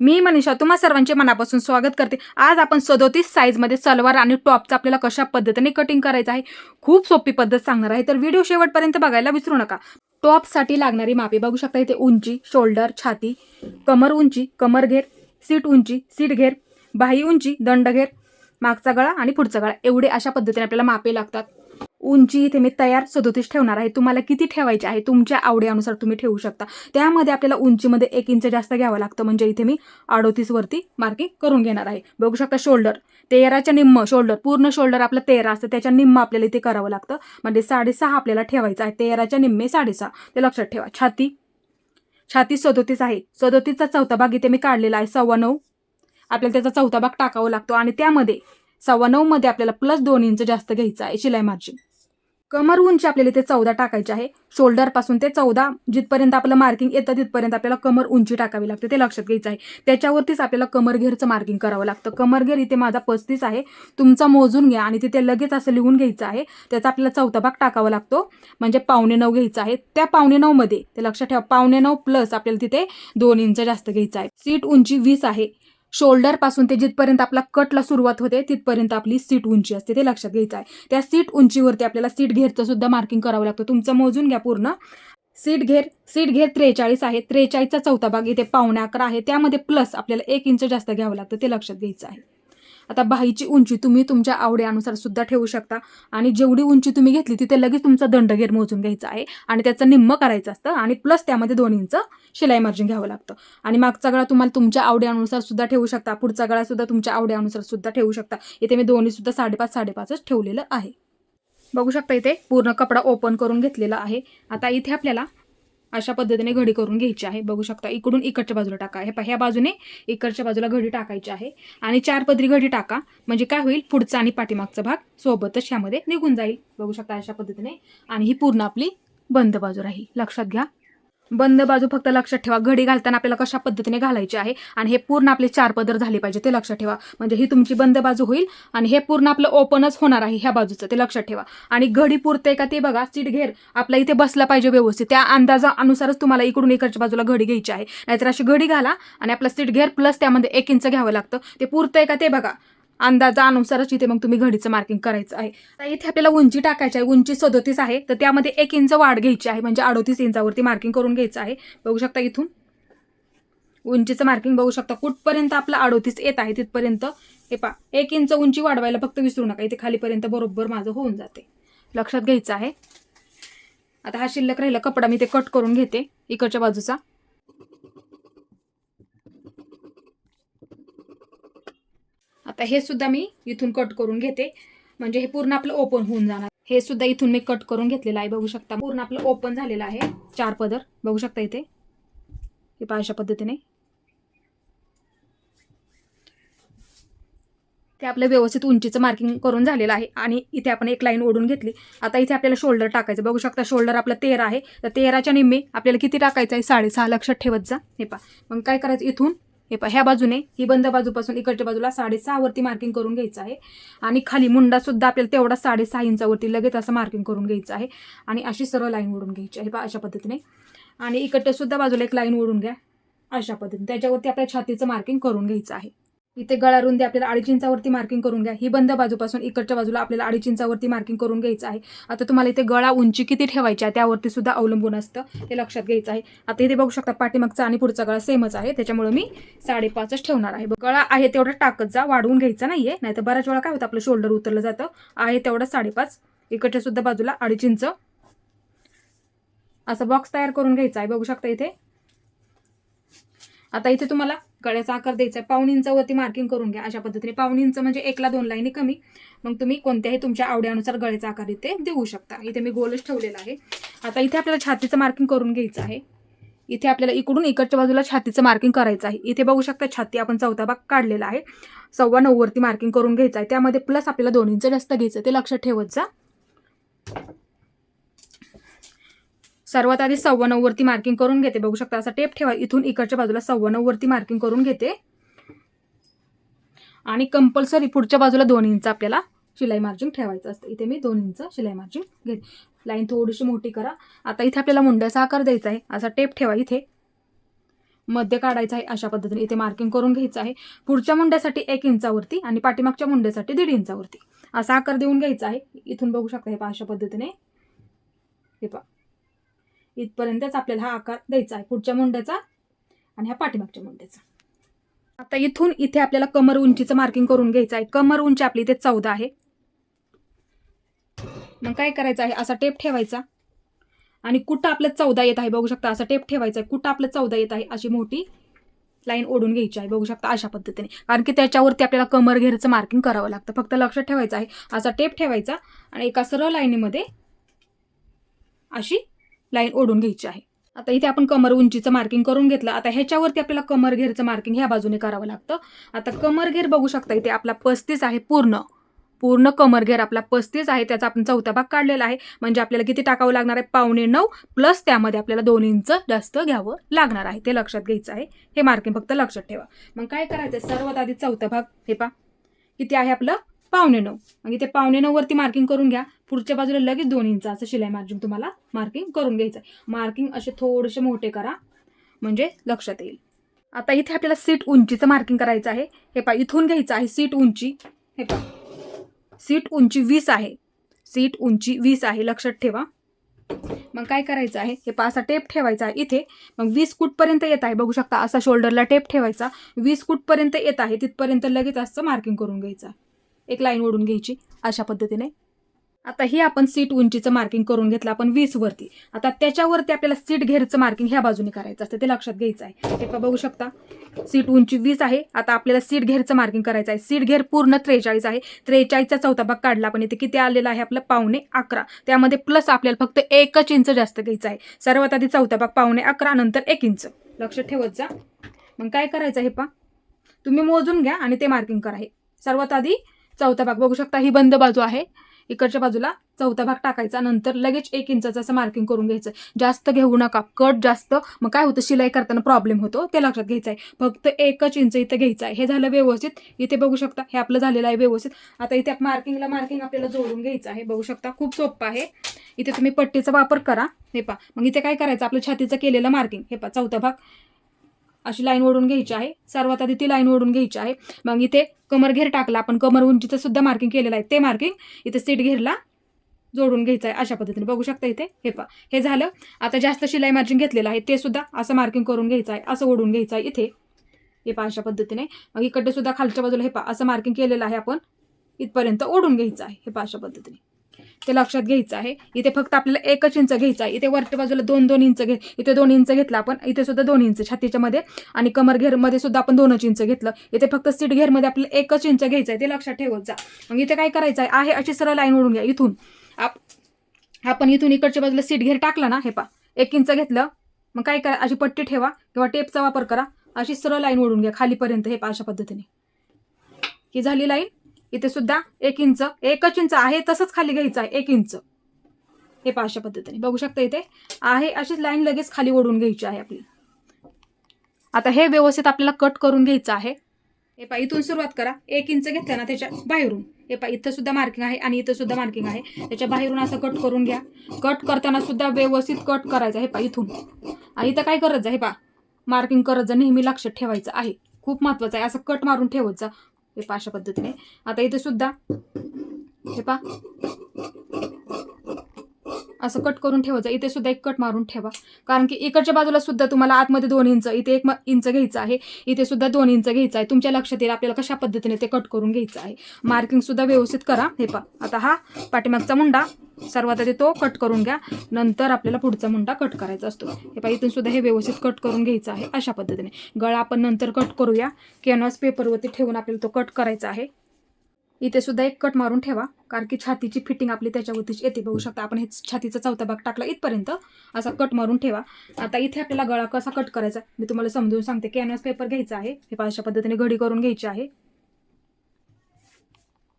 मी मनीषा तुम्हा सर्वांचे मनापासून स्वागत करते. आज आपण सदोतीस साईजमध्ये सलवार आणि टॉपचं आपल्याला कशा पद्धतीने कटिंग करायचं आहे खूप सोपी पद्धत सांगणार आहे. तर व्हिडिओ शेवटपर्यंत बघायला विसरू नका. टॉपसाठी लागणारी मापे बघू शकता. इथे उंची शोल्डर छाती कमर उंची कमर घेर सीट उंची सीट घेर बाही उंची दंड घेर मागचा गळा आणि पुढचा गळा. एवढे अशा पद्धतीने आपल्याला मापे लागतात. उंची इथे मी तयार सदोतीस ठेवणार आहे. तुम्हाला किती ठेवायची आहे? तुमच्या आवडीनुसार तुम्ही ठेवू शकता. त्यामध्ये आपल्याला उंचीमध्ये एक इंच जास्त घ्यावं लागतं. म्हणजे इथे मी अडोतीसवरती मार्किंग करून घेणार आहे. बघू शकता शोल्डर तेराच्या निम्म शोल्डर पूर्ण शोल्डर आपलं तेरा असतं. त्याच्या निम्म आपल्याला इथे करावं लागतं. म्हणजे साडेसहा आपल्याला ठेवायचं आहे. तेराच्या निम्मे साडेसहा. ते लक्षात ठेवा. छाती. छाती सदोतीस आहे. सदोतीसचा चौथा भाग इथे मी काढलेला आहे. सव्वा नऊ. आपल्याला त्याचा चौथा भाग टाकावा लागतो. आणि त्यामध्ये सव्वा नऊमध्ये आपल्याला प्लस दोन इंच जास्त घ्यायचं आहे. शिलाई मार्जिन कमर उंची आपल्याला इथे चौदा टाकायची आहे. शोल्डरपासून ते चौदा जिथपर्यंत आपलं मार्किंग येतं तिथपर्यंत आपल्याला कमर उंची टाकावी लागते ते लक्षात घ्यायचं आहे. त्याच्यावरतीच आपल्याला कमरघेरचं मार्किंग करावं लागतं. कमरघेर इथे माझा पस्तीस आहे. तुमचा मोजून घ्या आणि तिथे लगेच असं लिहून घ्यायचं आहे. त्याचा आपल्याला चौथा भाग टाकावा लागतो. म्हणजे पावणे नऊ घ्यायचा आहे. त्या पावणे नऊमध्ये ते लक्षात ठेवा पावणे नऊ प्लस आपल्याला तिथे दोन इंच जास्त घ्यायचं आहे. सीट उंची वीस आहे. शोल्डरपासून ते जिथपर्यंत आपला कटला सुरुवात होते तिथपर्यंत आपली सीट उंची असते ते लक्षात घ्यायचं आहे. त्या सीट उंचीवरती आपल्याला सीट घेरचं सुद्धा मार्किंग करावं लागतं. तुमचं मोजून घ्या पूर्ण. सीट घेर सीट घेर त्रेचाळीस आहे. त्रेचाळीसचा चौथा भाग इथे पावणे अकरा आहे. त्यामध्ये प्लस आपल्याला एक इंच जास्त घ्यावं लागतं ते लक्षात घ्यायचं आहे. आता बाहीची उंची तुम्ही तुमच्या आवडीनुसार सुद्धा ठेवू शकता. आणि जेवढी उंची तुम्ही घेतली तिथे लगेच तुमचा दंडगेर मोजून घ्यायचा आहे. आणि त्याचं निम्म करायचं असतं आणि प्लस त्यामध्ये दोन इंच शिलाई मार्जिन घ्यावं लागतं. आणि मागचा गळा तुम्हाला तुमच्या आवडीनुसार सुद्धा ठेवू शकता. पुढचा गळा सुद्धा तुमच्या आवडीनुसार सुद्धा ठेवू शकता. इथे मी दोन्ही सुद्धा साडेपाच साडेपाचच ठेवलेलं आहे. बघू शकता इथे पूर्ण कपडा ओपन करून घेतलेला आहे. आता इथे आपल्याला अशा पद्धतीने घडी करून घ्यायची आहे. बघू शकता इकडून इकडच्या बाजूला टाका. हे ह्या बाजूने इकडच्या बाजूला घडी टाकायची आहे. आणि चार पदरी घडी टाका. म्हणजे काय होईल? पुढचा आणि पाठीमागचा भाग सोबतच ह्यामध्ये निघून जाईल. बघू शकता अशा पद्धतीने. आणि ही पूर्ण आपली बंद बाजू राहील. लक्षात घ्या. बंद बाजू फक्त लक्षात ठेवा. घडी घालताना आपल्याला कशा पद्धतीने घालायची आहे? आणि हे पूर्ण आपले चार पदर झाले पाहिजे ते लक्षात ठेवा. म्हणजे ही तुमची बंद बाजू होईल आणि हे पूर्ण आपलं ओपनच होणार आहे ह्या बाजूचं ते लक्षात ठेवा. आणि घडी पुरते का ते बघा सीट घेर आपल्या इथे बसला पाहिजे व्यवस्थित. त्या अंदाजानुसारच तुम्हाला इकडून इकडच्या बाजूला घडी घ्यायची आहे. नाहीतर अशी घडी घाला आणि आपला सीट घेर प्लस त्यामध्ये एक इंच घ्यावं लागतं. ते पुरतंय का ते बघा. अंदाजानुसारच इथे मग तुम्ही घडीचं मार्किंग करायचं आहे. तर इथे आपल्याला उंची टाकायची आहे उंची सदोतीस आहे तर त्यामध्ये एक इंच वाढ घ्यायची आहे म्हणजे अडोतीस इंचावरती मार्किंग करून घ्यायचं आहे. बघू शकता इथून. उंचीचं मार्किंग बघू शकता. कुठपर्यंत आपलं अडोतीस येत आहे तिथपर्यंत. हे पा एक इंच उंची वाढवायला फक्त विसरू नका इथे खालीपर्यंत बरोबर माझं होऊन जाते. लक्षात घ्यायचं आहे. आता हा शिल्लक राहिला कपडा मी ते कट करून घेते इकडच्या बाजूचा. आता हे सुद्धा मी इथून कट करून घेते. म्हणजे हे पूर्ण आपलं ओपन होऊन जाणार. हे सुद्धा इथून मी कट करून घेतलेलं आहे बघू शकता. पूर्ण आपलं ओपन झालेलं आहे. चार पदर बघू शकता इथे. हे पहा अशा पद्धतीने. ते आपलं व्यवस्थित उंचीचं मार्किंग करून झालेलं आहे आणि इथे आपण एक लाईन ओढून घेतली. आता इथे आपल्याला शोल्डर टाकायचं बघू शकता शोल्डर आपलं तेरा आहे. तर तेराच्या निम्मे आपल्याला किती टाकायचं आहे? साडेसहा लक्षात ठेवत जा. हे पहा. मग काय करायचं? इथून हे पहा ह्या बाजूने ही बंद बाजूपासून इकडच्या बाजूला साडेसहावरती मार्किंग करून घ्यायचं आहे. आणि खाली मुंडा सुद्धा आपल्याला तेवढा साडेसहा इंचावरती लगेच असं मार्किंग करून घ्यायचं आहे. आणि अशी सरळ लाईन ओढून घ्यायची आहे अशा पद्धतीने. आणि इकडच्या सुद्धा बाजूला एक लाईन ओढून घ्या अशा पद्धतीने. त्याच्यावरती आपल्या छातीचं मार्किंग करून घ्यायचं आहे. इथे गळा रुंदी आपल्याला अडीच इंचावरती मार्किंग करून घ्या. ही बंद बाजूपासून इकडच्या बाजूला आपल्याला अडीच इंचावरती मार्किंग करून घ्यायचं आहे. आता तुम्हाला इथे गळा उंची किती ठेवायची आहे त्यावरती सुद्धा अवलंबून असतं. ते लक्षात घ्यायचं आहे. आता इथे बघू शकता पाठीमागचा आणि पुढचा गळा सेमच आहे. त्याच्यामुळे मी साडेपाचच ठेवणार आहे. गळा आहे तेवढा टाकत जा. वाढवून घ्यायचा नाहीये. नाहीतर बऱ्याच वेळा काय होतं? आपलं शोल्डर उतरलं जातं. आहे तेवढा साडेपाच. इकडच्या सुद्धा बाजूला अडीच इंच असा बॉक्स तयार करून घ्यायचा आहे. बघू शकता इथे. आता इथे तुम्हाला गळ्याचा आकार द्यायचा आहे. पाऊण इंचावरती मार्किंग करून घ्या. अशा पद्धतीने पाहुणींचं इंच म्हणजे एकला दोन लाईनी कमी. मग तुम्ही कोणत्याही तुमच्या आवड्यानुसार गळ्याचा आकार इथे देऊ शकता. इथे मी गोलच ठेवलेला आहे. आता इथे आपल्याला छातीचं मार्किंग करून घ्यायचं आहे. इथे आपल्याला इकडून इकडच्या बाजूला छातीचं मार्किंग करायचं आहे. इथे बघू शकता छाती आपण चौथा भाग काढलेला आहे. सव्वा नऊवरती मार्किंग करून घ्यायचं आहे. त्यामध्ये प्लस आपल्याला दोन इंच जास्त घ्यायचं ते लक्षात ठेवत जा. सर्वात आधी सव्वा नऊवरती मार्किंग करून घेते. बघू शकता असा टेप ठेवा. इथून इकडच्या बाजूला सव्वा नऊवरती मार्किंग करून घेते. आणि कंपल्सरी पुढच्या बाजूला दोन इंच आपल्याला शिलाई मार्जिन ठेवायचं असतं. इथे मी दोन इंच शिलाई मार्जिन घेते लाईन थोडीशी मोठी करा. आता इथे आपल्याला मुंड्याचा आकार द्यायचा आहे. असा टेप ठेवा इथे. मध्य काढायचं आहे अशा पद्धतीने. इथे मार्किंग करून घ्यायचं आहे. पुढच्या मुंड्यासाठी एक इंचावरती आणि पाठीमागच्या मुंड्यासाठी दीड इंचावरती. असा आकार देऊन घ्यायचा आहे. इथून बघू शकता हे पहा अशा पद्धतीने. हे पहा. इथपर्यंतच आपल्याला हा आकार द्यायचा आहे पुढच्या मुंड्याचा आणि ह्या पाठीमागच्या मुंड्याचा. आता इथून इथे आपल्याला कमर उंचीचं मार्किंग करून घ्यायचं आहे. कमर उंची आपली इथे चौदा आहे. मग काय करायचं आहे? असा टेप ठेवायचा. आणि कुठं आपलं चौदा येत आहे बघू शकता असा टेप ठेवायचा आहे. कुठं आपलं चौदा येत आहे अशी मोठी लाईन ओढून घ्यायची आहे बघू शकता अशा पद्धतीने. कारण की त्याच्यावरती आपल्याला कमर घेरचं मार्किंग करावं लागतं. फक्त लक्षात ठेवायचं आहे. असा टेप ठेवायचा आणि एका सरळ लाईनीमध्ये अशी लाईन ओढून घ्यायची आहे. आता इथे आपण कमर उंचीचं मार्किंग करून घेतलं. आता ह्याच्यावरती आपल्याला कमर घेरचं मार्किंग ह्या बाजूने करावं लागतं. आता कमर घेर बघू शकता इथे आपला पस्तीस आहे पूर्ण. पूर्ण कमर घेर आपला पस्तीस आहे. त्याचा आपण चौथा भाग काढलेला आहे. म्हणजे आपल्याला किती टाकावं लागणार आहे? पावणे नऊ प्लस त्यामध्ये आपल्याला दोन इंच जास्त घ्यावं लागणार आहे. ते लक्षात घ्यायचं आहे. हे मार्किंग फक्त लक्षात ठेवा. मग काय करायचं सर्वात आधी चौथा भाग हे पा किती आहे आपलं? पावणे नऊ. मग इथे पावणे नऊ वरती मार्किंग करून घ्या. पुढच्या बाजूला लगेच दोन असं शिलाई मार्जिन तुम्हाला मार्किंग करून घ्यायचं आहे मार्किंग असे थोडेसे मोठे करा. म्हणजे लक्षात येईल. आता इथे आपल्याला सीट उंचीचं मार्किंग करायचं आहे. हे पा इथून घ्यायचं आहे सीट उंची. हे पा सीट उंची वीस आहे. सीट उंची वीस आहे. लक्षात ठेवा. मग काय करायचं आहे? हे पा असा टेप ठेवायचा आहे इथे. मग वीस कुठपर्यंत येत आहे. बघू शकता असा शोल्डरला टेप ठेवायचा. वीस कुठपर्यंत येत आहे. तिथपर्यंत लगेच असं मार्किंग करून घ्यायचं एक लाईन ओढून घ्यायची. अशा पद्धतीने आता ही आपण सीट उंचीचं मार्किंग करून घेतलं आपण वीस वरती. आता त्याच्यावरती आपल्याला सीट घेरचं मार्किंग ह्या बाजूने करायचं असतं ते लक्षात घ्यायचं आहे. हे पहा बघू शकता. सीट उंची वीस आहे आता आपल्याला सीट घेरचं मार्किंग करायचं आहे. सीट घेर पूर्ण त्रेचाळीस आहे. त्रेचाळीसचा चौथा भाग काढला पण इथे किती आलेला आहे आपलं? पावणे अकरा. त्यामध्ये प्लस आपल्याला फक्त एकच इंच जास्त घ्यायचं आहे. सर्वात आधी चौथा भाग पावणे अकरा नंतर एक इंच लक्षात ठेवत जा. मग काय करायचं हे पा तुम्ही मोजून घ्या आणि ते मार्किंग करा हे. सर्वात आधी चौथा भाग बघू शकता ही बंद बाजू आहे. इकडच्या बाजूला चौथा भाग टाकायचा नंतर लगेच एक इंचाचं असं मार्किंग करून घ्यायचं. जास्त घेऊ नका कट जास्त. मग काय होतं शिलाई करताना प्रॉब्लेम होतो ते लक्षात घ्यायचं आहे. फक्त एकच इंच इथं घ्यायचं आहे. हे झालं व्यवस्थित. इथे बघू शकता हे आपलं झालेलं आहे व्यवस्थित. आता इथे मार्किंगला मार्किंग आपल्याला जोडून घ्यायचं आहे. बघू शकता खूप सोपं आहे. इथे तुम्ही पट्टीचा वापर करा. हे पा मग इथे काय करायचं? आपलं छातीचं केलेलं मार्किंग हे पा चौथा भाग. अशी लाईन ओढून घ्यायची आहे. सर्वात आधी ती लाईन ओढून घ्यायची आहे. मग इथे कमर घेर टाकला. आपण कमर उंचीचं सुद्धा मार्किंग केलेलं आहे. ते मार्किंग इथे सीट घेरला जोडून घ्यायचं आहे अशा पद्धतीने. बघू शकता इथे. हे पा हे झालं. आता जास्त शिलाई मार्जिन घेतलेलं आहे. ते सुद्धा असं मार्किंग करून घ्यायचं आहे. असं ओढून घ्यायचं आहे इथे. हे पा अशा पद्धतीने. मग इकडे सुद्धा खालच्या बाजूला हे पा असं मार्किंग केलेलं आहे आपण. इथपर्यंत ओढून घ्यायचं आहे. हे पा अशा पद्धतीने. ते लक्षात घ्यायचं आहे. इथे फक्त आपल्याला एकच इंच घ्यायचं आहे. इथे वरच्या बाजूला दोन दोन इंच घे इथे दोन इंच घेतला आपण इथे सुद्धा दोन इंच छातीच्या मध्ये आणि कमर घेरमध्ये सुद्धा आपण दोनच इंच घेतलं. इथे फक्त सीट घेरमध्ये आपल्याला एकच इंच घ्यायचं आहे. ते लक्षात ठेवत जा. मग इथे काय करायचं आहे? आहे अशी सरळ लाईन ओढून घ्या. इथून. आप आपण इथून इकडच्या बाजूला सीट घेर टाकला ना हे पा एक इंच घेतलं. मग काय करा? अशी पट्टी ठेवा किंवा टेपचा वापर करा. अशी सरळ लाईन ओढून घ्या. खालीपर्यंत हे पा अशा पद्धतीने. ही झाली लाईन इथे सुद्धा एक इंच एकच इंच आहे तसंच खाली घ्यायचं आहे एक इंच. हे पाचशा अशा पद्धतीने. बघू शकता इथे आहे अशीच लाईन लगेच खाली ओढून घ्यायची आहे आपली. आता हे व्यवस्थित आपल्याला कट करून घ्यायचं आहे. हे पा इथून सुरुवात करा. एक इंच घेतलं ना त्याच्या बाहेरून. हे पा इथं सुद्धा मार्किंग आहे आणि इथं सुद्धा मार्किंग आहे. त्याच्या बाहेरून असं कट करून घ्या. कट करताना सुद्धा व्यवस्थित कट करायचं हे पा इथून. इथं काय करत जा हे पहा. मार्किंग करत जा नेहमी लक्षात ठेवायचं आहे. खूप महत्त्वाचं आहे. असं कट मारून ठेवत जा. हे पहा अशा पद्धतीने. आता इथे सुद्धा हे पहा. असं कट करून ठेवायचं. इथे सुद्धा एक कट मारून ठेवा. कारण की इकडच्या बाजूला सुद्धा तुम्हाला आतमध्ये दोन इंच इथे एक इंच घ्यायचं आहे. इथे सुद्धा दोन इंच घ्यायचं आहे. तुमच्या लक्षात येईल आपल्याला कशा पद्धतीने ते कट करून घ्यायचं आहे. मार्किंग सुद्धा व्यवस्थित करा. हे पा आता हा पाठीमागचा मुंडा. सर्वात आधी तो कट करून घ्या. नंतर आपल्याला पुढचा मुंडा कट करायचा असतो. हे पहा इथून सुद्धा हे व्यवस्थित कट करून घ्यायचं आहे अशा पद्धतीने. गळा आपण नंतर कट करूया. कॅनव्हास पेपरवरती ठेवून आपल्याला तो कट करायचा आहे. इथे सुद्धा एक कट मारून ठेवा कारण की छातीची फिटिंग आपली त्याच्यावरतीच येते. बघू शकता आपण हे छातीचा चौथा भाग टाकला इथपर्यंत असा कट मारून ठेवा. आता इथे आपल्याला गळा कसा कट करायचा मी तुम्हाला समजून सांगते. कॅनव्हास पेपर घ्यायचा आहे हे पहा अशा पद्धतीने घडी करून घ्यायची आहे.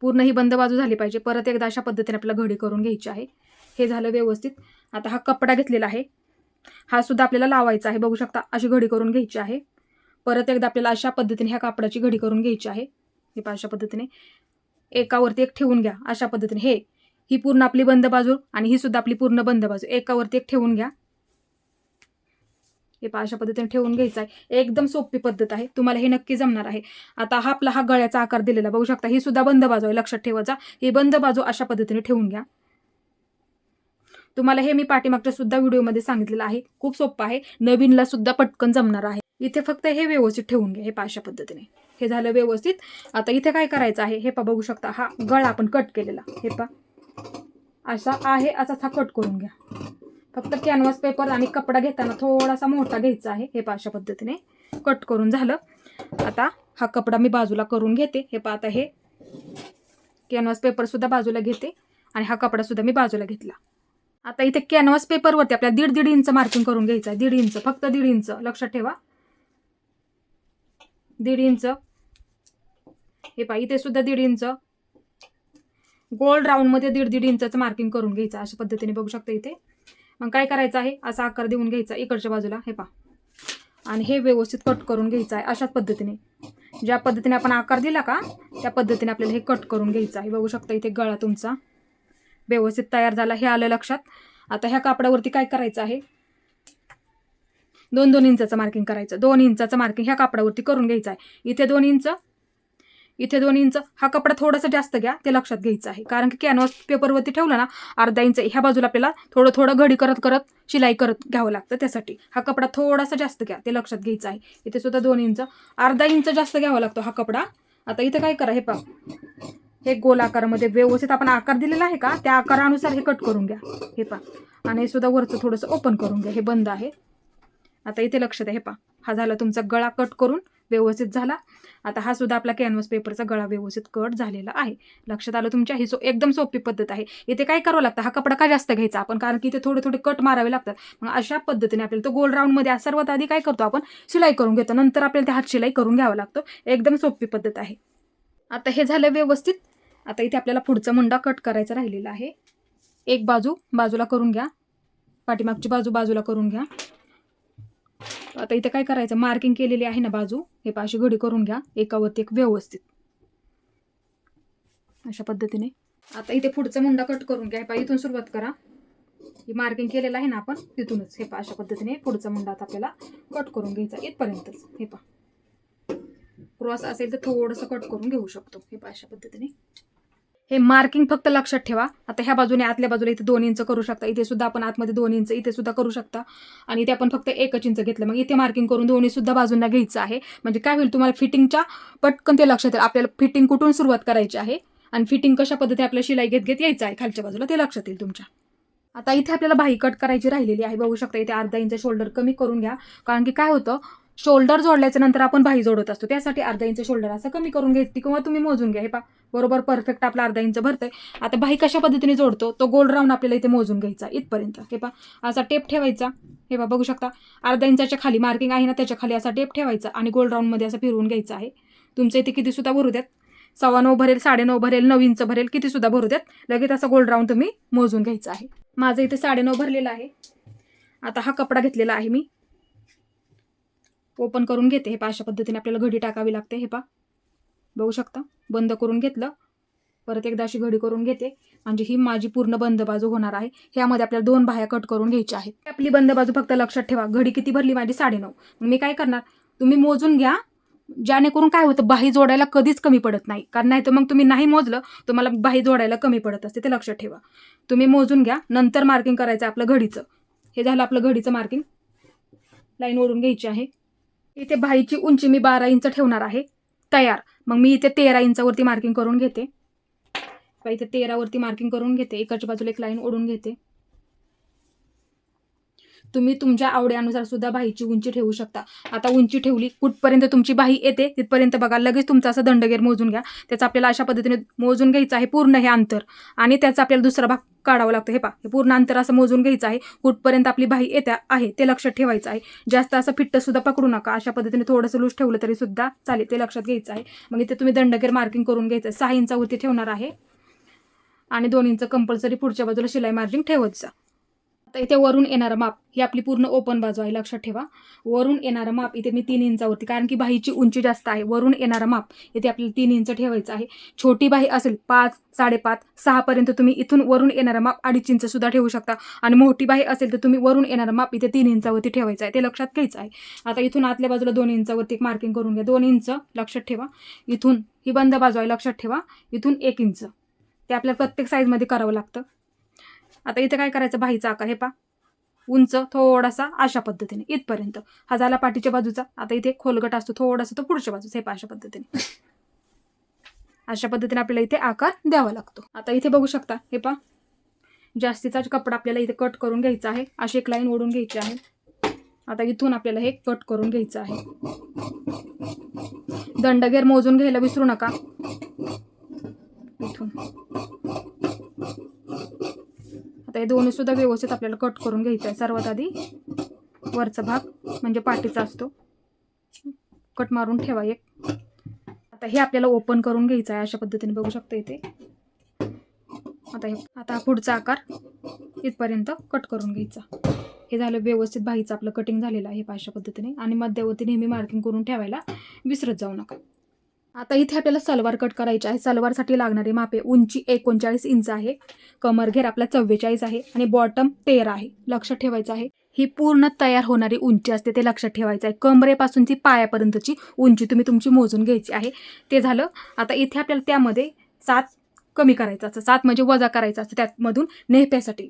पूर्ण ही बंद बाजू झाली पाहिजे परत एकदा अशा पद्धतीने आपल्याला घडी करून घ्यायची आहे. हे झालं व्यवस्थित. आता हा कपडा घेतलेला आहे. हा सुद्धा आपल्याला लावायचा आहे बघू शकता अशी घडी करून घ्यायची आहे. परत एकदा आपल्याला अशा पद्धतीने ह्या कापडाची घडी करून घ्यायची आहे. हे पहा अशा पद्धतीने. एकावरती एक ठेवून घ्या अशा पद्धतीने. हे ही पूर्ण आपली बंद बाजू आणि ही सुद्धा आपली पूर्ण बंद बाजू. एकावरती एक ठेवून घ्या. हे पहा अशा पद्धतीने ठेवून घ्यायचं आहे. एकदम सोपी पद्धत आहे. तुम्हाला हे नक्की जमणार आहे. आता हा आपला हा गळ्याचा आकार दिलेला बघू शकता ही सुद्धा बंद बाजू आहे. लक्षात ठेवायचा. ही बंद बाजू अशा पद्धतीने ठेवून घ्या. तुम्हाला हे मी पाठीमागच्या सुद्धा व्हिडिओमध्ये सांगितलेलं आहे. खूप सोपं आहे. नवीनला सुद्धा पटकन जमणार आहे. इथे फक्त हे व्यवस्थित ठेवून घ्या. हे पाशा पद्धतीने. हे झालं व्यवस्थित. आता इथे काय करायचं आहे? हे पा बघू शकता हा गळा आपण कट केलेला. हे पा असा आहे असाच हा कट करून घ्या. फक्त कॅनव्हास पेपर आणि कपडा घेताना थोडासा मोठा घ्यायचा आहे. हे पा अशा पद्धतीने कट करून झालं. आता हा कपडा मी बाजूला करून घेते. हे पा आता हे कॅनव्हास पेपरसुद्धा बाजूला घेते आणि हा कपडासुद्धा मी बाजूला घेतला. आता इथे कॅनव्हास पेपरवरती आपल्याला दीड दीड इंच मार्किंग करून घ्यायचं आहे. दीड इंच फक्त दीड इंच. लक्षात ठेवा. दीड इंच हे पहा इथे सुद्धा दीड इंच. गोल्ड राऊंडमध्ये दीड दीड इंचाचं मार्किंग करून घ्यायचं अशा पद्धतीने बघू शकता इथे. मग काय करायचं आहे? असा आकार देऊन घ्यायचा इकडच्या बाजूला हे पहा. आणि हे व्यवस्थित कट करून घ्यायचं आहे अशाच पद्धतीने. ज्या पद्धतीने आपण आकार दिला का त्या पद्धतीने आपल्याला हे कट करून घ्यायचं आहे. बघू शकता इथे गळा तुमचा व्यवस्थित तयार झाला हे आलं लक्षात. आता ह्या कापडावरती काय करायचं आहे? दोन दोन इंचाचं मार्किंग करायचं. दोन इंचाचं मार्किंग ह्या कापडावरती करून घ्यायचं आहे. इथे दोन इंच इथे दोन इंच हा कपडा थोडासा जास्त घ्या ते लक्षात घ्यायचं आहे. कारण की कॅनव्हास पेपरवरती ठेवला ना अर्धा इंच ह्या बाजूला आपल्याला थोडं थोडं घडी करत करत शिलाई करत घ्यावं लागतं त्यासाठी. हा कपडा थोडासा जास्त घ्या ते लक्षात घ्यायचं आहे. इथे सुद्धा दोन इंच अर्धा इंच जास्त घ्यावा लागतो हा कपडा. आता इथे काय करा हे पा हे गोल आकारामध्ये व्यवस्थित आपण आकार दिलेला आहे का? त्या आकारानुसार हे कट करून घ्या. हे पा आणि हे सुद्धा वरचं थोडंसं ओपन करून घ्या. हे बंद आहे. आता इथे लक्ष द्या हे पा हा झाला तुमचा गळा कट करून व्यवस्थित झाला. आता हा सुद्धा आपला कॅनव्हास पेपरचा गळा व्यवस्थित कट झालेला आहे. लक्षात आलं तुमच्या? ही सो एकदम सोपी पद्धत आहे. इथे काय करावं लागतं? हा कपडा का जास्त घ्यायचा आपण? कारण की इथे थोडे थोडे कट मारावे लागतात. मग अशा पद्धतीने आपल्याला तो गोल राऊंडमध्ये सर्वात आधी काय करतो आपण? शिलाई करून घेतो. नंतर आपल्याला ते हात शिलाई करून घ्यावं लागतो. एकदम सोपी पद्धत आहे. आता हे झालं व्यवस्थित. आता इथे आपल्याला पुढचा मुंडा कट करायचा राहिलेला आहे. एक बाजू बाजूला करून घ्या. पाठीमागची बाजू बाजूला करून घ्या. आता इथे काय करायचं? मार्किंग केलेली आहे ना बाजू. हे पाशी घडी करून घ्या. एकावरती एक व्यवस्थित. अशा पद्धतीने. आता इथे पुढचा मुंडा कट करून घ्या. हे पा इथून सुरुवात करा. हे मार्किंग केलेलं आहे ना आपण तिथूनच. हे पा अशा पद्धतीने पुढचा मुंडा आता आपल्याला कट करून घ्यायचा इथपर्यंतच. हे पा क्रॉस असेल तर थोडंसं कट करून घेऊ शकतो. हे पा अशा पद्धतीने. हे मार्किंग फक्त लक्षात ठेवा. आता ह्या बाजूने आतल्या बाजूला इथे दोन इंच करू शकता. इथे सुद्धा आपण आतमध्ये दोन इंच इथे सुद्धा करू शकता. आणि इथे आपण फक्त एकच इंच घेतलं. मग इथे मार्किंग करून दोन्ही सुद्धा बाजूंना घ्यायचं आहे. म्हणजे काय होईल तुम्हाला फिटिंगच्या पटकन ते लक्षात येईल. आपल्याला फिटिंग कुठून सुरुवात करायची आहे? आणि फिटिंग कशा पद्धतीने आपल्याला शिलाई घेत घेत यायचं आहे? खालच्या बाजूला ते लक्षात येईल तुमच्या. आता इथे आपल्याला बाही कट करायची राहिलेली आहे. बघू शकता इथे अर्धा इंच शोल्डर कमी करून घ्या. कारण की काय होतं? शोल्डर जोडल्याच्या नंतर आपण बाही जोडत असतो. त्यासाठी अर्धा इंच शोल्डर असं कमी करून घेते किंवा तुम्ही मोजून घ्या. हे पा बरोबर परफेक्ट आपला अर्धा इंच भरतंय. आता बाही कशा पद्धतीने जोडतो? तो गोल राऊंड आपल्याला इथे मोजून घ्यायचा इथपर्यंत. हे पा असा टेप ठेवायचा. हे पा बघू शकता अर्धा इंचाच्या खाली मार्किंग आहे ना त्याच्याखाली असा टेप ठेवायचा आणि गोल राऊंडमध्ये असं फिरवून घ्यायचं आहे. तुमचं इथे किती सुद्धा भरू द्यात. सव्वा नऊ भरेल साडेनऊ भरेल नऊ इंच भरेल किती सुद्धा भरू द्यात. लगेच असा गोल राऊंड तुम्ही मोजून घ्यायचा आहे. माझं इथे साडेनऊ भरलेलं आहे. आता हा कपडा घेतलेला आहे मी. ओपन करून घेते. हे पा अशा पद्धतीने आपल्याला घडी टाकावी लागते. हे पा बघू शकता. बंद करून घेतलं. परत एकदा अशी घडी करून घेते. म्हणजे ही माझी पूर्ण बंद बाजू होणार आहे. ह्यामध्ये आपल्याला दोन बाह्या कट करून घ्यायच्या आहेत. आपली बंद बाजू फक्त लक्षात ठेवा. घडी किती भरली? माझी साडेनऊ. मग मी काय करणार? तुम्ही मोजून घ्या. ज्यानेकरून काय होतं बाही जोडायला कधीच कमी पडत नाही. कारण नाही तर मग तुम्ही नाही मोजलं तुम्हाला बाही जोडायला कमी पडत असते. ते लक्षात ठेवा. तुम्ही मोजून घ्या. नंतर मार्किंग करायचं आहे आपलं घडीचं. हे झालं आपलं घडीचं मार्किंग लाईन ओढून घ्यायची आहे. इथे बाहीची उंची मी बारा इंच ठेवणार आहे. तयार. मग मी इथे तेरा इंचावरती मार्किंग करून घेते. इथे तेरावरती मार्किंग करून घेते. एकाच्या बाजूला एक लाईन ओढून घेते. तुम्ही तुमच्या आवड्यानुसार सुद्धा बाहीची उंची ठेवू शकता. आता उंची ठेवली कुठपर्यंत तुमची बाही येते तिथपर्यंत बघा लगेच तुमचा असं दंडगेर मोजून घ्या. त्याचं आपल्याला अशा पद्धतीने मोजून घ्यायचं आहे पूर्ण हे अंतर. आणि त्याचा आपल्याला दुसरा भाग काढावा लागतो. हे पा हे पूर्ण अंतर असं मोजून घ्यायचं आहे. कुठपर्यंत आपली बाही येत्या आहे ते लक्षात ठेवायचं आहे. जास्त असं फिट्ट सुद्धा पकडू नका. अशा पद्धतीने थोडंसं लूज ठेवलं तरी सुद्धा चालेल ते लक्षात घ्यायचं आहे. मग इथे तुम्ही दंडगेर मार्किंग करून घ्यायचं सहा इंचावरती ठेवणार आहे. आणि दोन इंच कंपल्सरी पुढच्या बाजूला शिलाई मार्जिंग ठेवत जा आता इथे वरून येणारं माप ही आपली पूर्ण ओपन बाजू आहे लक्षात ठेवा. वरून येणारं माप इथे मी तीन इंचावरती कारण की बाहीची उंची जास्त आहे. वरून येणारं माप इथे आपल्याला तीन इंच ठेवायचं आहे. छोटी बाही असेल पाच साडेपाच सहापर्यंत तुम्ही इथून वरून येणारं माप अडीच इंच सुद्धा ठेवू शकता. आणि मोठी बाही असेल तर तुम्ही वरून येणारं माप इथे तीन इंचावरती ठेवायचं आहे. ते लक्षात घ्यायचं आहे. आता इथून आतल्या बाजूला दोन इंचावरती एक मार्किंग करून घ्या. दोन इंच लक्षात ठेवा. इथून ही बंद बाजू आहे लक्षात ठेवा. इथून एक इंच. ते आपल्याला प्रत्येक साईजमध्ये करावं लागतं. आता इथे काय करायचं? बाहीचा आकार हे पा उंच थोडासा अशा पद्धतीने इथपर्यंत. हा झाला पाठीच्या बाजूचा. आता इथे खोलगट असतो थोडासा तो पुढच्या बाजूचा हे पा अशा पद्धतीने. अशा पद्धतीने आपल्याला इथे आकार द्यावा लागतो. आता इथे बघू शकता हे पा जास्तीचा कपडा आपल्याला इथे कट करून घ्यायचा आहे. अशी एक लाईन ओढून घ्यायची आहे. आता इथून आपल्याला हे कट करून घ्यायचं आहे. दंडगेर मोजून घ्यायला विसरू नका. इथून. आहे. हे दोन्ही सुद्धा व्यवस्थित आपल्याला कट करून घ्यायचं आहे. सर्वात आधी वरचा भाग म्हणजे पाठीचा असतो. कट मारून ठेवा एक. आता हे आपल्याला ओपन करून घ्यायचं आहे. अशा पद्धतीने बघू शकता इथे. आता हे आता हा पुढचा आकार इथपर्यंत कट करून घ्यायचा. हे झालं व्यवस्थित बाहीचं आपलं कटिंग झालेलं आहे अशा पद्धतीने. आणि मध्यावरती नेहमी मार्किंग करून ठेवायला विसरत जाऊ नका. आता इथे आपल्याला सलवार कट करायची आहे. सलवारसाठी लागणारी मापे उंची एकोणचाळीस इंच आहे. कमरघेर आपला चव्वेचाळीस आहे आणि बॉटम तेरा आहे. लक्षात ठेवायचं आहे. ही पूर्ण तयार होणारी उंची असते ते लक्षात ठेवायचं आहे. कमरेपासून ती पायापर्यंतची उंची तुम्ही तुमची मोजून घ्यायची आहे. ते झालं. आता इथे आपल्याला त्यामध्ये सात कमी करायचं असतं. सात म्हणजे वजा करायचं असतं. त्यामधून नेफ्यासाठी.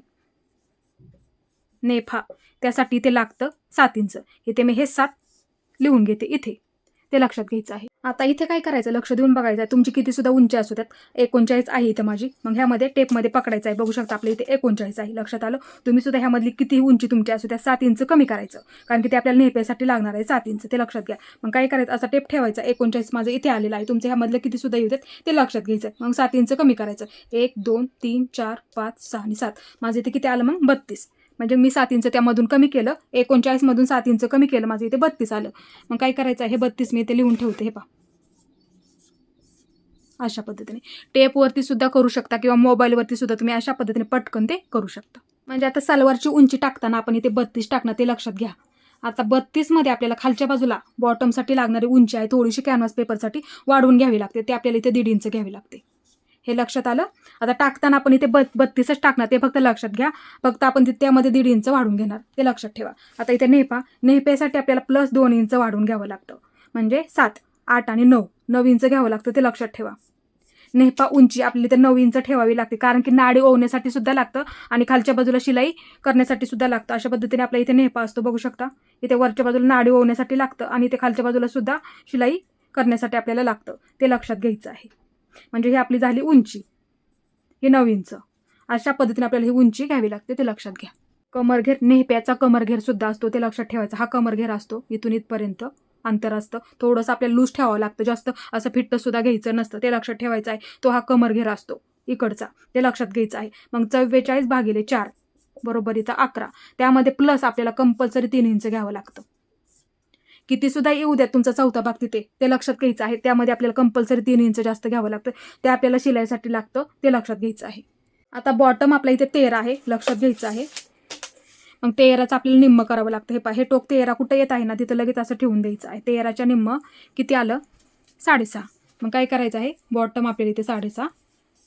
नेफा. त्यासाठी ते लागतं सात इंच. इथे मी हे सात लिहून घेते इथे. ते लक्षात घ्यायचं आहे. आता इथे काय करायचं? लक्ष देऊन बघायचं आहे. तुमची किती सुद्धा उंची असू द्यात. एकोणचाळीस आहे इथं माझी. मग ह्यामध्ये टेपमध्ये पकडायचं आहे. बघू शकता आपल्या इथे एकोणचाळीस आहे. लक्षात आलं? तुम्ही सुद्धा ह्यामधली किती उंची तुमची असू द्या सात इंच कमी करायचं. कारण की ते आपल्याला नेहपेसाठी लागणार आहे सात इंच. ते लक्षात घ्या. मग काय करायचं? असा टेप ठेवायचा. एकोणचाळीस माझं इथे आलेलं आहे. तुमचं ह्यामधलं किती सुद्धा येऊ देत ते लक्षात घ्यायचं मग सात इंच कमी करायचं. एक दोन तीन चार पाच सहा आणि सात. माझं इथे किती आलं मग? बत्तीस. म्हणजे मी सात इंच त्यामधून कमी केलं एकोणचाळीसमधून सात इंच कमी केलं माझं इथे बत्तीस आलं. मग काय करायचं आहे? हे बत्तीस मी इथे लिहून ठेवते हे पा अशा पद्धतीने. टेपवरती सुद्धा करू शकता किंवा मोबाईलवरती सुद्धा तुम्ही अशा पद्धतीने पटकन ते करू शकता. म्हणजे आता सलवारची उंची टाकताना आपण इथे बत्तीस टाकणं ते लक्षात घ्या. आता बत्तीसमध्ये आपल्याला खालच्या बाजूला बॉटमसाठी लागणारी उंची आहे थोडीशी कॅनव्हास पेपरसाठी वाढवून घ्यावी लागते. ते आपल्याला इथे दीड इंच घ्यावी लागते. हे लक्षात आलं? आता टाकताना आपण इथे ब बत्तीसच टाकणार ते फक्त लक्षात घ्या. फक्त आपण त्यामध्ये दीड इंच वाढून घेणार. ते लक्षात ठेवा. आता इथे नेपा नेपेसाठी आपल्याला प्लस दोन इंच वाढून घ्यावं लागतं. म्हणजे सात आठ आणि नऊ. नऊ इंच घ्यावं लागतं ते लक्षात ठेवा. नेहपा उंची आपली इथे नऊ इंच ठेवावी लागते कारण की नाडी ओवण्यासाठी सुद्धा लागतं आणि खालच्या बाजूला शिलाई करण्यासाठी सुद्धा लागतं. अशा पद्धतीने आपल्या इथे नेहपा असतो बघू शकता. इथे वरच्या बाजूला नाडी ओवण्यासाठी लागतं आणि इथे खालच्या बाजूला सुद्धा शिलाई करण्यासाठी आपल्याला लागतं. ते लक्षात घ्यायचं आहे. म्हणजे ही आपली झाली उंची. ही नऊ इंच अशा पद्धतीने आपल्याला ही उंची घ्यावी लागते ते लक्षात घ्या. कमरघेर नेहप्याचा कमरघेर सुद्धा असतो ते लक्षात ठेवायचा. हा कमरघेर असतो इथून इथपर्यंत अंतर असतं. थोडंसं आपल्याला लूज ठेवावं लागतं जास्त असं फिट्ट सुद्धा घ्यायचं नसतं ते लक्षात ठेवायचं आहे. तो हा कमरघेर असतो इकडचा ते लक्षात घ्यायचं आहे. मग चव्वेचाळीस भागिले चार बरोबरीचा अकरा. त्यामध्ये प्लस आपल्याला कंपल्सरी तीन इंच घ्यावं लागतं. किती सुद्धा येऊ द्या तुमचा चौथा भाग तिथे. ते लक्षात घ्यायचं आहे. त्यामध्ये आपल्याला कंपल्सरी तीन इंच जास्त घ्यावं लागतं. ते आपल्याला शिलाईसाठी लागतं. ते लक्षात घ्यायचं आहे. आता बॉटम आपल्या इथे तेरा आहे. लक्षात घ्यायचं आहे. मग तेराचं आपल्याला निम्म करावं लागतं. हे पा हे टोक तेरा कुठं येत आहे ना तिथं लगेच असं ठेवून द्यायचं आहे. तेराच्या निम्म किती आलं? साडेसहा. मग काय करायचं आहे? बॉटम आपल्याला इथे साडेसहा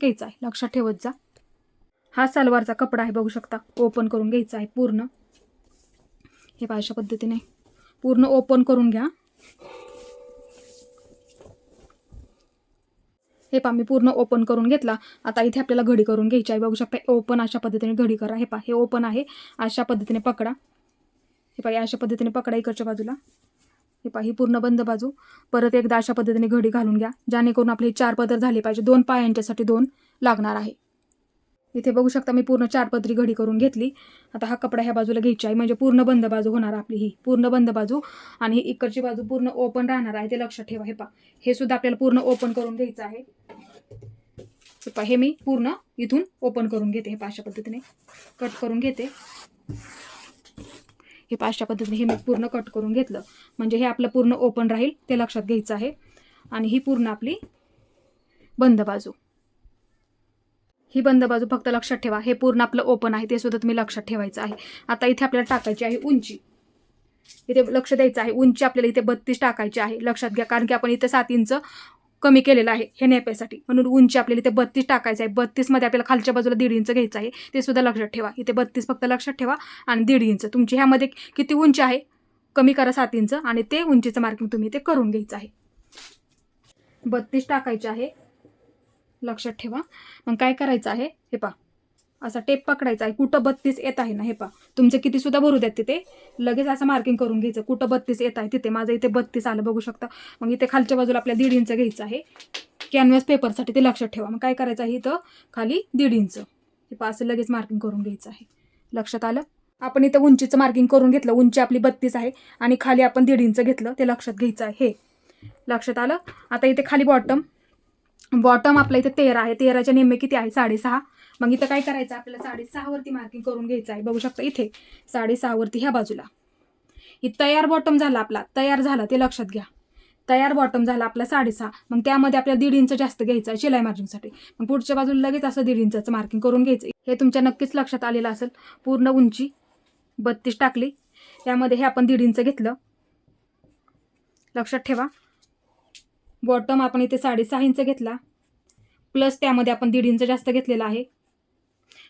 घ्यायचा आहे. लक्षात ठेवत जा. हा सलवारचा कपडा आहे बघू शकता. ओपन करून घ्यायचा आहे पूर्ण. हे पहा अशा पद्धतीने. पूर्ण ओपन करून घ्या. हे पा मी पूर्ण ओपन करून घेतला. आता इथे आपल्याला घडी करून घ्यायची आहे. बघू शकता ओपन अशा पद्धतीने घडी करा. हे पा हे ओपन आहे. अशा पद्धतीने पकडा. हे पहा अशा पद्धतीने पकडा इकडच्या बाजूला. हे पाही पूर्ण बंद बाजू. परत एकदा अशा पद्धतीने घडी घालून घ्या. जेणेकरून आपले चार पदर झाले पाहिजे. दोन पायांच्यासाठी दोन लागणार आहे. इथे बघू शकता मी पूर्ण चार पदरी घडी करून घेतली. आता हा कपडा ह्या बाजूला घ्यायची आहे. म्हणजे पूर्ण बंद बाजू होणार आपली ही. पूर्ण बंद बाजू आणि इकडची बाजू पूर्ण ओपन राहणार आहे. ते लक्षात ठेवा. हे पा हे सुद्धा आपल्याला पूर्ण ओपन करून घ्यायचं आहे. हे पहा. हे मी पूर्ण इथून ओपन करून घेते. हे पाचशा पद्धतीने कट करून घेते. हे पाचशा पद्धतीने हे मी पूर्ण कट करून घेतलं. म्हणजे हे आपलं पूर्ण ओपन राहील. ते लक्षात घ्यायचं आहे. आणि ही पूर्ण आपली बंद बाजू. ही बंद बाजू फक्त लक्षात ठेवा. हे पूर्ण आपलं ओपन आहे. ते सुद्धा तुम्ही लक्षात ठेवायचं आहे. आता इथे आपल्याला टाकायची आहे उंची. इथे लक्ष द्यायचं आहे. उंची आपल्याला इथे बत्तीस टाकायची आहे. लक्षात घ्या. कारण की आपण इथे सात इंच कमी केलेलं आहे हे नेप्यासाठी. म्हणून उंची आपल्याला इथे बत्तीस टाकायचं आहे. बत्तीसमध्ये आपल्याला खालच्या बाजूला दीड इंच घ्यायचं आहे. ते सुद्धा लक्षात ठेवा. इथे बत्तीस फक्त लक्षात ठेवा आणि दीड इंच. तुमची ह्यामध्ये किती उंची आहे? कमी करा सात इंच आणि ते उंचीचं मार्किंग तुम्ही इथे करून घ्यायचं आहे. बत्तीस टाकायचे आहे. लक्षात ठेवा. मग काय करायचं आहे? हे पा असा टेप पकडायचा आहे. कुठं बत्तीस येत आहे ना हे पा तुमचे किती सुद्धा भरू द्यात तिथे. लगेच असं मार्किंग करून घ्यायचं. कुठं बत्तीस येत आहे तिथे? माझं इथे बत्तीस आलं बघू शकता. मग इथे खालच्या बाजूला आपल्या दीड इंच घ्यायचं आहे. कॅनव्हास पेपरसाठी ते लक्षात ठेवा. मग काय करायचं आहे इथं? खाली दीड इंच हे पा असं लगेच मार्किंग करून घ्यायचं आहे. लक्षात आलं? आपण इथं उंचीचं मार्किंग करून घेतलं. उंची आपली बत्तीस आहे. आणि खाली आपण दीड इंच घेतलं. ते लक्षात घ्यायचं आहे. हे. लक्षात आलं? आता इथे खाली बॉटम बॉटम आपल्या इथे तेरा आहे. तेराच्या निम्मे किती आहे? साडेसहा. मग इथं काय करायचं? आपल्याला साडेसहावरती मार्किंग करून घ्यायचं आहे. बघू शकता इथे. साडेसहावरती ह्या बाजूला. ही तयार बॉटम झाला आपला. तयार झाला ते लक्षात घ्या. तयार बॉटम झाला आपला साडेसहा. मग त्यामध्ये आपल्याला दीड इंच जास्त घ्यायचं आहे शिलाई मार्जिंगसाठी मग पुढच्या बाजूला लगेच असं दीड इंचाचं मार्किंग करून घ्यायचं हे तुमच्या नक्कीच लक्षात आलेलं असेल. पूर्ण उंची बत्तीस टाकली. त्यामध्ये हे आपण दीड इंच घेतलं. लक्षात ठेवा. बॉटम आपण इथे साडेसहा इंच घेतला. प्लस त्यामध्ये आपण दीड इंच जास्त घेतलेला आहे.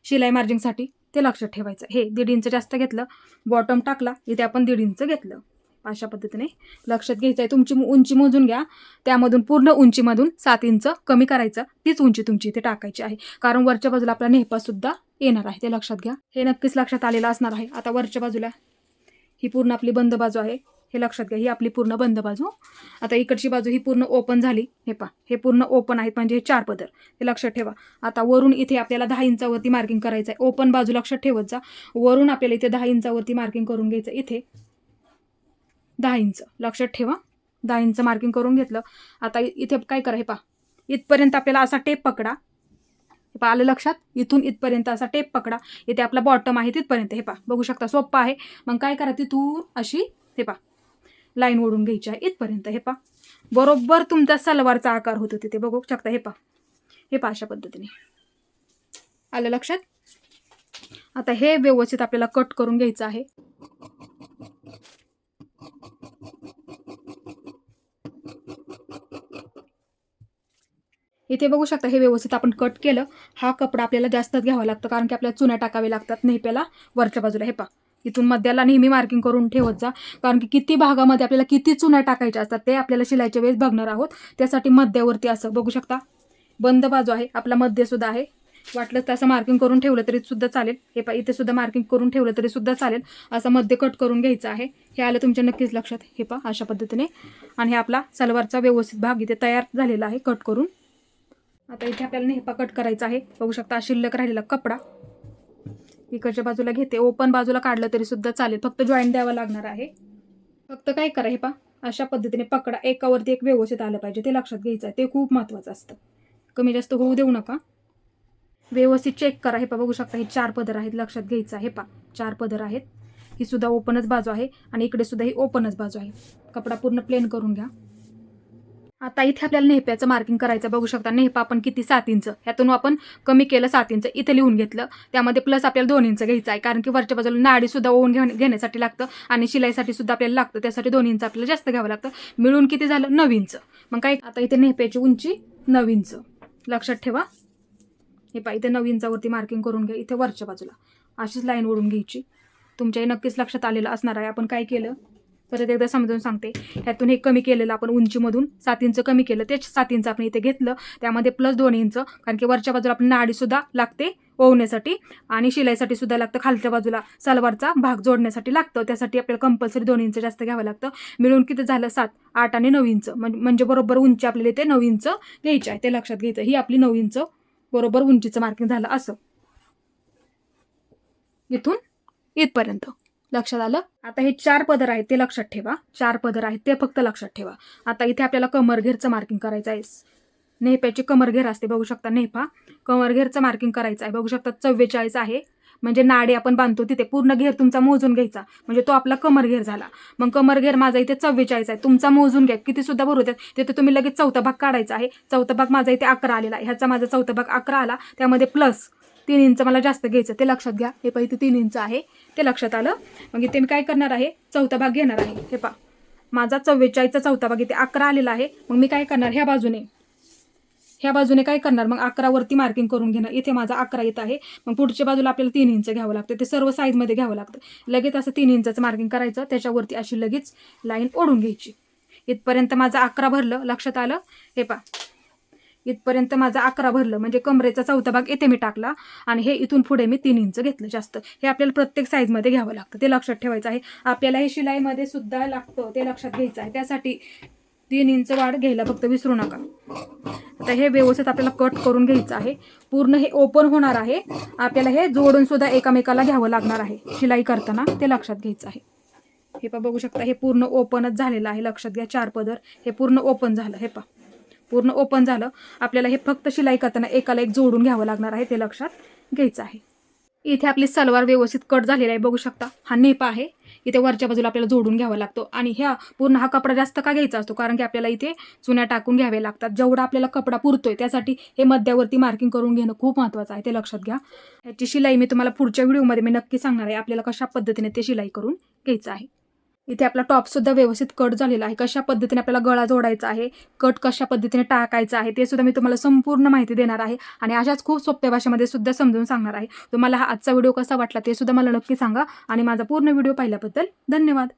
शिलाई मार्जिंगसाठी ते लक्षात ठेवायचं. हे दीड इंच जास्त घेतलं बॉटम टाकला इथे आपण दीड इंच घेतलं. अशा पद्धतीने लक्षात घ्यायचं आहे तुमची उंची मोजून घ्या. त्यामधून पूर्ण उंचीमधून सात इंच कमी करायचं. तीच उंची तुमची इथे टाकायची आहे. कारण वरच्या बाजूला आपला नेहपासुद्धा येणार आहे. ते लक्षात घ्या. हे नक्कीच लक्षात आलेलं असणार आहे. आता वरच्या बाजूला ही पूर्ण आपली बंद बाजू आहे. हे लक्षात घ्या ही आपली पूर्ण बंद बाजू. आता इकडची बाजू ही पूर्ण ओपन झाली. हे पा हे पूर्ण ओपन आहेत म्हणजे हे चार पदर. हे लक्षात ठेवा. आता वरून इथे आपल्याला दहा इंचावरती मार्किंग करायचं आहे ओपन बाजू लक्षात ठेवत जा. वरून आपल्याला इथे दहा इंचावरती मार्किंग करून घ्यायचं इथे दहा इंच. लक्षात ठेवा. दहा इंच मार्किंग करून घेतलं. आता इथे काय करा हे पा इथपर्यंत आपल्याला असा टेप पकडा. हे पा आलं लक्षात? इथून इथपर्यंत असा टेप पकडा. इथे आपला बॉटम आहे तिथपर्यंत. हे पा बघू शकता सोप्पा आहे. मग काय करा तिथून अशी हे पा लाईन ओढून घ्यायची आहे इथपर्यंत. हे पा बरोबर तुमचा सलवारचा आकार होतो तिथे बघू शकता. हे पा हे पा अशा पद्धतीने. आलं लक्षात? आता हे व्यवस्थित आपल्याला कट करून घ्यायचं आहे. इथे बघू शकता हे व्यवस्थित आपण कट केलं. हा कपडा आपल्याला जास्तच घ्यावा लागतो कारण की आपल्याला चुन्या टाकावे लागतात नेहप्याला वरच्या बाजूला. हे पा इथून मध्याला नेहमी मार्किंग करून ठेवत जा. कारण की किती भागामध्ये आपल्याला किती चुना टाकायच्या असतात ते आपल्याला शिलाईच्या वेळेस बघणार आहोत. त्यासाठी मध्यावरती असं बघू शकता. बंद बाजू आहे आपला मध्यसुद्धा आहे. वाटलं तर असं मार्किंग करून ठेवलं तरी सुद्धा चालेल. हे पा इथे सुद्धा मार्किंग करून ठेवलं तरी सुद्धा चालेल. असं मध्य कट करून घ्यायचं आहे. हे आलं तुमच्या नक्कीच लक्षात. हे पा अशा पद्धतीने. आणि हे आपला सलवारचा व्यवस्थित भाग इथे तयार झालेला आहे कट करून. आता इथे आपल्याला नेहपा कट करायचा आहे. बघू शकता शिल्लक राहिलेला कपडा. इकडच्या बाजूला घेते. ओपन बाजूला काढलं तरी सुद्धा चालेल. फक्त जॉईंट द्यावा लागणार आहे. फक्त काय करा हे पा अशा पद्धतीने पकडा. एकावरती एक व्यवस्थित आलं पाहिजे. ते लक्षात घ्यायचं आहे. ते खूप महत्त्वाचं असतं. कमी जास्त होऊ देऊ नका. व्यवस्थित चेक करा. हे पा बघू शकता हे चार पदर आहेत. लक्षात घ्यायचं आहे. पा चार पदर आहेत. ही सुद्धा ओपनच बाजू आहे आणि इकडे सुद्धा ही ओपनच बाजू आहे. कपडा पूर्ण प्लेन करून घ्या. आता इथे आपल्याला नेहप्याचं मार्किंग करायचं बघू शकता नेहपा आपण किती सात इंच ह्यातून आपण कमी केलं सात इंच इथे लिहून घेतलं. त्यामध्ये प्लस आपल्याला दोन इंच घ्यायचं आहे कारण की वरच्या बाजूला नाडीसुद्धा ओन ओवून घेऊन घेण्यासाठी लागतं आणि शिलाईसाठी सुद्धा आपल्याला लागतं त्यासाठी दोन इंच आपल्याला जास्त घ्यावं लागतं. मिळून किती झालं? नऊ इंच मग काय? आता इथे नेहप्याची उंची नऊ इंच लक्षात ठेवा. हे पा इथे नऊ इंचावरती मार्किंग करून घ्या इथे वरच्या बाजूला. अशीच लाईन ओढून घ्यायची. तुमच्याही नक्कीच लक्षात आलेलं असणार आहे. आपण काय केलं? परत एकदा समजून सांगते. ह्यातून हे कमी केलेलं आपण उंचीमधून सात इंच कमी केलं तेच सात इंच आपण इथे घेतलं. त्यामध्ये प्लस दोन इंच कारण की वरच्या बाजूला आपली नाडीसुद्धा लागते ओवण्यासाठी आणि शिलाईसाठी सुद्धा लागतं. खालच्या बाजूला सलवारचा भाग जोडण्यासाठी लागतं. त्यासाठी आपल्याला कंपल्सरी दोन इंच जास्त घ्यावं लागतं. मिळून किती झालं? सात आठ आणि नऊ इंच. म्हणजे बरोबर उंची आपल्याला इथे नऊ इंच घ्यायची आहे. ते लक्षात घ्यायचं. ही आपली नऊ इंच बरोबर उंचीचं मार्किंग झालं असं. इथून इथपर्यंत. लक्षात आलं? आता हे चार पदर आहेत ते लक्षात ठेवा. चार पदर आहेत ते फक्त लक्षात ठेवा. आता इथे आपल्याला कमरघेरचं मार्किंग करायचं आहे नेहप्याची कमरघेर असते बघू शकता नेहपा. कमरघेरचं मार्किंग करायचं आहे बघू शकता चव्वेचाळीस आहे. म्हणजे नाडी आपण बांधतो तिथे पूर्ण घेर तुमचा मोजून घ्यायचा. म्हणजे तो आपला कमर घेर झाला. मग कमर घेर माझा इथे चव्वेचाळीस आहे तुमचा मोजून घ्या. किती सुद्धा बरोबर आहेत तिथे तुम्ही लगेच चौथा भाग काढायचा आहे. चौथा भाग माझा इथे अकरा आलेला आहे. ह्याचा माझा चौथा भाग अकरा आला त्यामध्ये प्लस तीन इंच मला जास्त घ्यायचं. ते लक्षात घ्या. हे पहा इथे तीन इंच आहे. ते लक्षात आलं. म्हणजे मग इथे मी काय करणार आहे? चौथा भाग घेणार आहे. हे पहा. माझा चव्वेचाळीसचा चौथा भाग इथे अकरा आलेला आहे. मग मी काय करणार? ह्या बाजूने. ह्या बाजूने काय करणार? मग अकरावरती मार्किंग करून घेणार. इथे माझा अकरा येत आहे. मग पुढच्या बाजूला आपल्याला तीन इंच घ्यावं लागतं. ते सर्व साईजमध्ये घ्यावं लागतं. लगेच असं तीन इंचाचं मार्किंग करायचं. त्याच्यावरती अशी लगेच लाईन ओढून घ्यायची. इथपर्यंत माझं अकरा भरलं. लक्षात आलं? हे पा इथपर्यंत माझं अकरा भरलं. म्हणजे कमरेचा चौथा भाग येथे मी टाकला आणि हे इथून पुढे मी तीन इंच घेतलं जास्त. हे आपल्याला प्रत्येक साईजमध्ये घ्यावं लागतं. ते लक्षात ठेवायचं आहे. आपल्याला हे शिलाईमध्ये सुद्धा लागतं. ते लक्षात घ्यायचं आहे. त्यासाठी तीन इंच वाढ घ्यायला फक्त विसरू नका. आता हे व्यवस्थित आपल्याला कट करून घ्यायचं आहे. पूर्ण हे ओपन होणार आहे. आपल्याला हे जोडून सुद्धा एकामेकाला घ्यावं लागणार आहे. शिलाई करताना ते लक्षात घ्यायचं आहे. हे पा बघू शकता हे पूर्ण ओपनच झालेलं आहे. लक्षात घ्या चार पदर. हे पूर्ण ओपन झालं. हे पा पूर्ण ओपन झालं. आपल्याला हे फक्त शिलाई करताना एकाला एक जोडून घ्यावं लागणार आहे ते लक्षात घ्यायचं आहे. इथे आपली सलवार व्यवस्थित कट झालेला आहे बघू शकता. हा नेपा आहे. इथे वरच्या बाजूला आपल्याला जोडून घ्यावा लागतो. आणि ह्या पूर्ण हा कपडा जास्त का घ्यायचा असतो? कारण की आपल्याला इथे चुन्या टाकून घ्यावे लागतात. जेवढा आपल्याला कपडा पुरतोय त्यासाठी हे मध्यावरती मार्किंग करून घेणं खूप महत्त्वाचं आहे. ते लक्षात घ्या. ह्याची शिलाई मी तुम्हाला पुढच्या व्हिडिओमध्ये मी नक्की सांगणार आहे. आपल्याला कशा पद्धतीने ते शिलाई करून घ्यायचं आहे. इथे आपला टॉपसुद्धा व्यवस्थित कट झालेला आहे. कशा पद्धतीने आपल्याला गळा जोडायचा आहे कट कशा पद्धतीने टाकायचा आहे ते सुद्धा मी तुम्हाला संपूर्ण माहिती देणार आहे. आणि अशाच खूप सोप्या भाषेमध्ये सुद्धा समजून सांगणार आहे. तुम्हाला हा आजचा व्हिडिओ कसा वाटला ते सुद्धा मला नक्की सांगा. आणि माझा पूर्ण व्हिडिओ पाहिल्याबद्दल धन्यवाद.